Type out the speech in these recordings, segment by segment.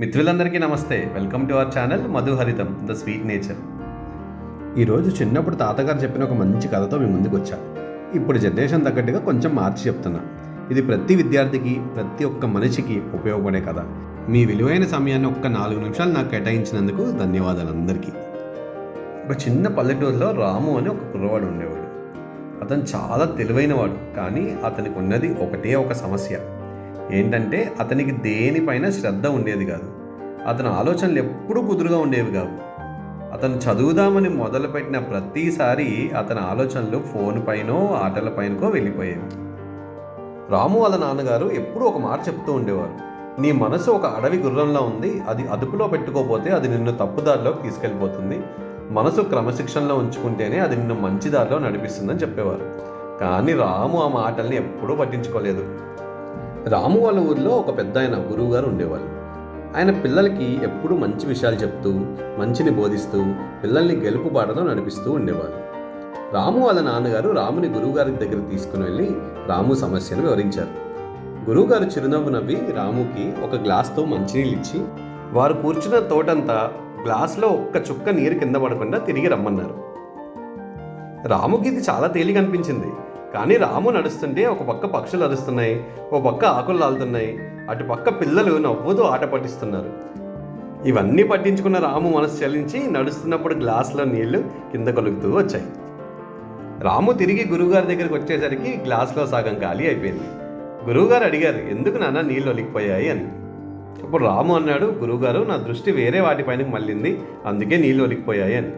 మిత్రులందరికీ నమస్తే. Welcome to our channel మధుహరితం the sweet nature. ఈరోజు చిన్నప్పుడు తాతగారు చెప్పిన ఒక మంచి కథతో మీ ముందుకు వచ్చా. ఇప్పుడు జనరేషన్ తగ్గట్టుగా కొంచెం మార్చి చెప్తున్నా. ఇది ప్రతి విద్యార్థికి ప్రతి ఒక్క మనిషికి ఉపయోగపడే కథ. మీ విలువైన సమయాన్ని ఒక్క నాలుగు నిమిషాలు నాకు కేటాయించినందుకు ధన్యవాదాలు అందరికీ ఒక చిన్న పల్లెటూరులో రాము అని ఒక కుర్రవాడు ఉండేవాడు. అతను చాలా తెలివైనవాడు కానీ అతనికి ఉన్నది ఒకటే ఒక సమస్య. ఏంటంటే అతనికి దేనిపైన శ్రద్ధ ఉండేది కాదు. అతని ఆలోచనలు ఎప్పుడూ కుదురుగా ఉండేవి కావు. అతను చదువుదామని మొదలుపెట్టిన ప్రతిసారి అతని ఆలోచనలు ఫోన్ పైనో ఆటల పైనకో వెళ్ళిపోయేవి. రాము వాళ్ళ నాన్నగారు ఎప్పుడూ ఒక మాట చెప్తూ ఉండేవారు. నీ మనసు ఒక అడవి గుర్రంలా ఉంది. అది అదుపులో పెట్టుకోపోతే అది నిన్ను తప్పుదారిలోకి తీసుకెళ్ళిపోతుంది. మనసు క్రమశిక్షణలో ఉంచుకుంటేనే అది నిన్ను మంచి దారిలో నడిపిస్తుందని చెప్పేవారు. కానీ రాము ఆ మాటల్ని ఎప్పుడూ పట్టించుకోలేదు. రాము వాళ్ళ ఊర్లో ఒక పెద్ద ఆయన గురువు గారు ఉండేవాళ్ళు. ఆయన పిల్లలకి ఎప్పుడూ మంచి విషయాలు చెప్తూ మంచిని బోధిస్తూ పిల్లల్ని గెలుపు బాటలో నడిపిస్తూ ఉండేవాళ్ళు. రాము వాళ్ళ నాన్నగారు రాముని గురువుగారి దగ్గర తీసుకుని వెళ్ళి రాము సమస్యను వివరించారు. గురువుగారు చిరునవ్వు నవ్వి రాముకి ఒక గ్లాస్తో మంచినీళ్ళు ఇచ్చి వారు కూర్చున్న తోటంతా గ్లాసులో ఒక్క చుక్క నీరు కింద పడకుండా తిరిగి రమ్మన్నారు. రాముకి ఇది చాలా తేలిక అనిపించింది కానీ రాము నడుస్తుంటే ఒక పక్క పక్షులు అరుస్తున్నాయి ఓ పక్క ఆకులు లాలుతున్నాయి అటు పక్క పిల్లలు నవ్వుతూ ఆట పట్టిస్తున్నారు. ఇవన్నీ పట్టించుకున్న రాము మనసు చలించి నడుస్తున్నప్పుడు గ్లాసులో నీళ్ళు కింద కొలుగుతూ వచ్చాయి. రాము తిరిగి గురువుగారి దగ్గరికి వచ్చేసరికి గ్లాసులో సగం ఖాళీ అయిపోయింది. గురువుగారు అడిగారు ఎందుకు నాన్న నీళ్ళు ఒలికిపోయాయి? అని. అప్పుడు రాము అన్నాడు గురువుగారు నా దృష్టి వేరే వాటిపైనకి మళ్ళింది అందుకే నీళ్ళు ఒలికిపోయాయి అని.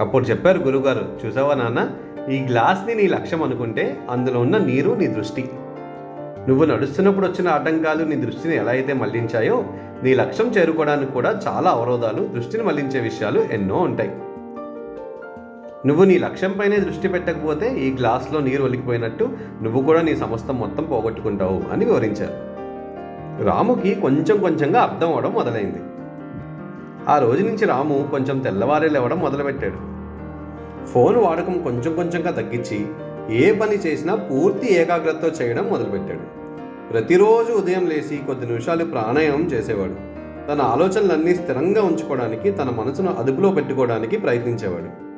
అప్పుడు చెప్పారు గురుగారు చూసావా నాన్న? ఈ గ్లాస్ని నీ లక్ష్యం అనుకుంటే అందులో ఉన్న నీరు నీ దృష్టి. నువ్వు నడుస్తున్నప్పుడు వచ్చిన ఆటంకాలు నీ దృష్టిని ఎలా అయితే మళ్ళించాయో నీ లక్ష్యం చేరుకోవడానికి కూడా చాలా అవరోధాలు దృష్టిని మళ్ళించే విషయాలు ఎన్నో ఉంటాయి. నువ్వు నీ లక్ష్యంపైనే దృష్టి పెట్టకపోతే ఈ గ్లాస్లో నీరు ఒలికిపోయినట్టు నువ్వు కూడా నీ సమస్తం మొత్తం పోగొట్టుకుంటావు అని వివరించారు. రాముకి కొంచెం కొంచెంగా అర్థం అవడం మొదలైంది. ఆ రోజు నుంచి రాము కొంచెం తెల్లవారే లేవడం మొదలుపెట్టాడు. ఫోన్ వాడకం కొంచెం కొంచెంగా తగ్గించి ఏ పని చేసినా పూర్తి ఏకాగ్రతతో చేయడం మొదలుపెట్టాడు. ప్రతిరోజు ఉదయం లేచి కొద్ది నిమిషాలు ప్రాణాయామం చేసేవాడు. తన ఆలోచనలన్నీ స్థిరంగా ఉంచుకోవడానికి తన మనసును అదుపులో పెట్టుకోవడానికి ప్రయత్నించేవాడు.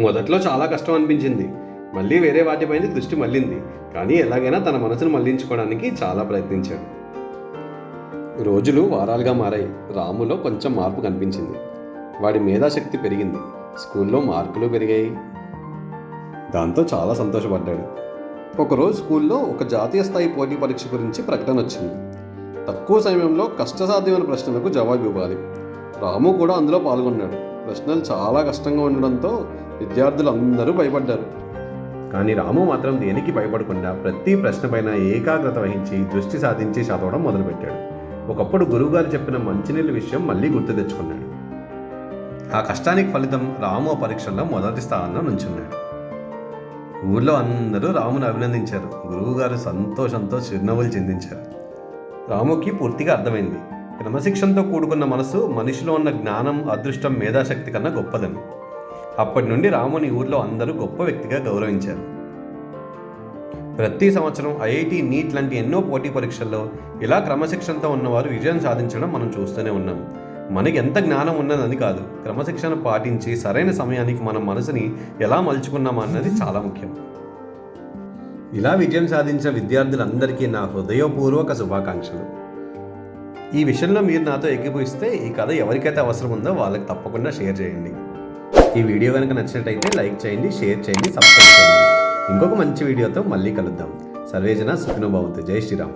మొదట్లో చాలా కష్టం అనిపించింది. మళ్ళీ వేరే వాటిపైన దృష్టి మళ్ళింది. కానీ ఎలాగైనా తన మనసును మళ్ళించుకోవడానికి చాలా ప్రయత్నించాడు. రోజులు వారాలుగా మారాయి. రాములో కొంచెం మార్పు కనిపించింది. వాడి మేధాశక్తి పెరిగింది. స్కూల్లో మార్కులు పెరిగాయి. దాంతో చాలా సంతోషపడ్డాడు. ఒకరోజు స్కూల్లో ఒక జాతీయ స్థాయి పోటీ పరీక్ష గురించి ప్రకటన వచ్చింది. తక్కువ సమయంలో కష్టసాధ్యమైన ప్రశ్నలకు జవాబు ఇవ్వాలి. రాము కూడా అందులో పాల్గొన్నాడు. ప్రశ్నలు చాలా కష్టంగా ఉండడంతో విద్యార్థులు అందరూ భయపడ్డారు. కానీ రాము మాత్రం దేనికి భయపడకుండా ప్రతి ప్రశ్నపైన ఏకాగ్రత వహించి దృష్టి సాధించి చదవడం మొదలుపెట్టాడు. ఒకప్పుడు గురువుగారు చెప్పిన మంచినీళ్ళ విషయం మళ్ళీ గుర్తు తెచ్చుకున్నాడు. ఆ కష్టానికి ఫలితం రాము ఆ పరీక్షల్లో మొదటి స్థానంలో నుంచున్నాడు. ఊర్లో అందరూ రామును అభినందించారు. గురువుగారు సంతోషంతో చిరునవ్వులు చెందించారు. రాముకి పూర్తిగా అర్థమైంది. క్రమశిక్షణతో కూడుకున్న మనసు మనిషిలో ఉన్న జ్ఞానం అదృష్టం మేధాశక్తి కన్నా గొప్పదని. అప్పటి నుండి రాముని ఊర్లో అందరూ గొప్ప వ్యక్తిగా గౌరవించారు. ప్రతి సంవత్సరం ఐఐటి నీట్ లాంటి ఎన్నో పోటీ పరీక్షల్లో ఇలా క్రమశిక్షణతో ఉన్నవారు విజయం సాధించడం మనం చూస్తూనే ఉన్నాం. మనకి ఎంత జ్ఞానం ఉన్నదని కాదు. క్రమశిక్షణ పాటించి సరైన సమయానికి మన మనసుని ఎలా మలుచుకున్నాం అన్నది చాలా ముఖ్యం. ఇలా విజయం సాధించిన విద్యార్థులందరికీ నా హృదయపూర్వక శుభాకాంక్షలు. ఈ విషయంలో మీరు నాతో ఎక్కిపోయిస్తే ఈ కథ ఎవరికైతే అవసరం ఉందో వాళ్ళకి తప్పకుండా షేర్ చేయండి. ఈ వీడియో కనుక నచ్చినట్టయితే లైక్ చేయండి షేర్ చేయండి సబ్స్క్రైబ్ చేయండి. ఇంకొక మంచి వీడియోతో మళ్ళీ కలుద్దాం. సర్వేజన సుఖినోభవంతు జై శ్రీరామ్.